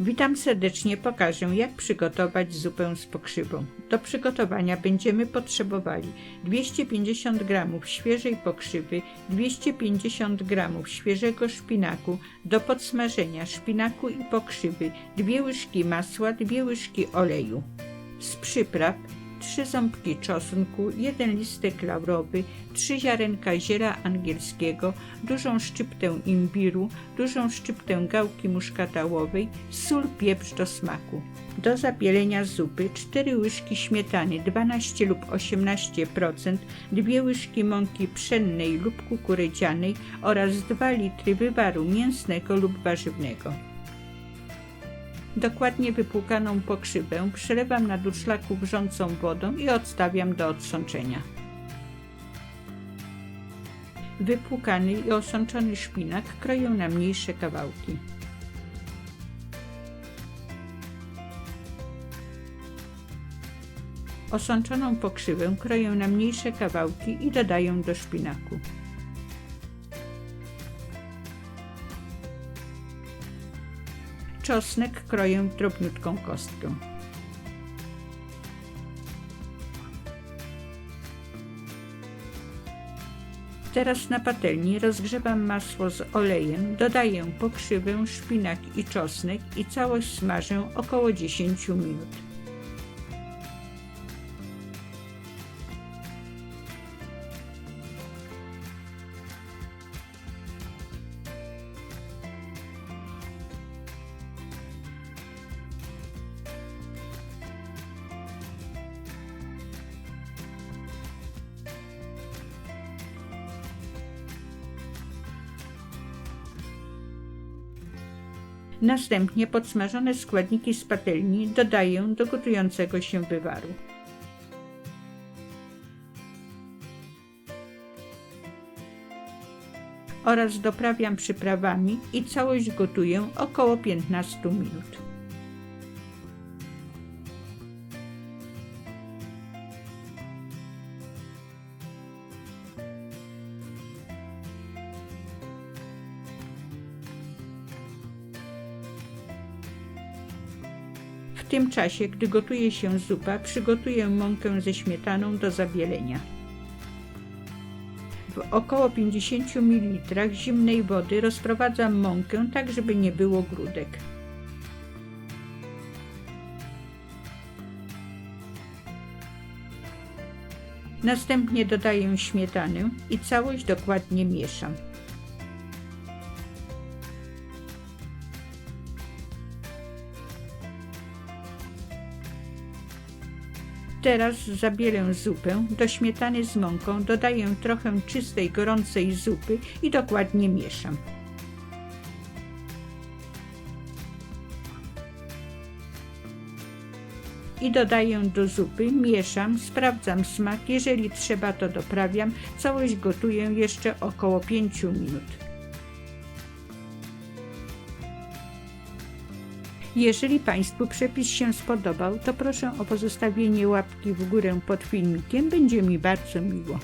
Witam serdecznie, pokażę jak przygotować zupę z pokrzywą. Do przygotowania będziemy potrzebowali 250 g świeżej pokrzywy, 250 g świeżego szpinaku, do podsmażenia szpinaku i pokrzywy, 2 łyżki masła, 2 łyżki oleju. Z przypraw 3 ząbki czosnku, 1 listek laurowy, 3 ziarenka ziela angielskiego, dużą szczyptę imbiru, dużą szczyptę gałki muszkatałowej, sól, pieprz do smaku. Do zabielenia zupy 4 łyżki śmietany 12 lub 18%, 2 łyżki mąki pszennej lub kukurydzianej oraz 2 litry wywaru mięsnego lub warzywnego. Dokładnie wypłukaną pokrzywę przelewam na durszlaku wrzącą wodą i odstawiam do odsączenia. Wypłukany i osączony szpinak kroję na mniejsze kawałki. Osączoną pokrzywę kroję na mniejsze kawałki i dodaję do szpinaku. Czosnek kroję w drobniutką kostkę. Teraz na patelni rozgrzewam masło z olejem, dodaję pokrzywę, szpinak i czosnek i całość smażę około 10 minut. Następnie podsmażone składniki z patelni dodaję do gotującego się wywaru. Oraz doprawiam przyprawami i całość gotuję około 15 minut. Tym czasie, gdy gotuje się zupa, przygotuję mąkę ze śmietaną do zabielenia. W około 50 ml zimnej wody rozprowadzam mąkę tak, żeby nie było grudek. Następnie dodaję śmietanę i całość dokładnie mieszam. Teraz zabielę zupę. Do śmietany z mąką dodaję trochę czystej, gorącej zupy i dokładnie mieszam. I dodaję do zupy, mieszam, sprawdzam smak. Jeżeli trzeba, to doprawiam. Całość gotuję jeszcze około 5 minut. Jeżeli Państwu przepis się spodobał, to proszę o pozostawienie łapki w górę pod filmikiem, będzie mi bardzo miło.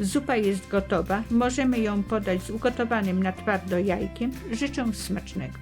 Zupa jest gotowa, możemy ją podać z ugotowanym na twardo jajkiem. Życzę smacznego.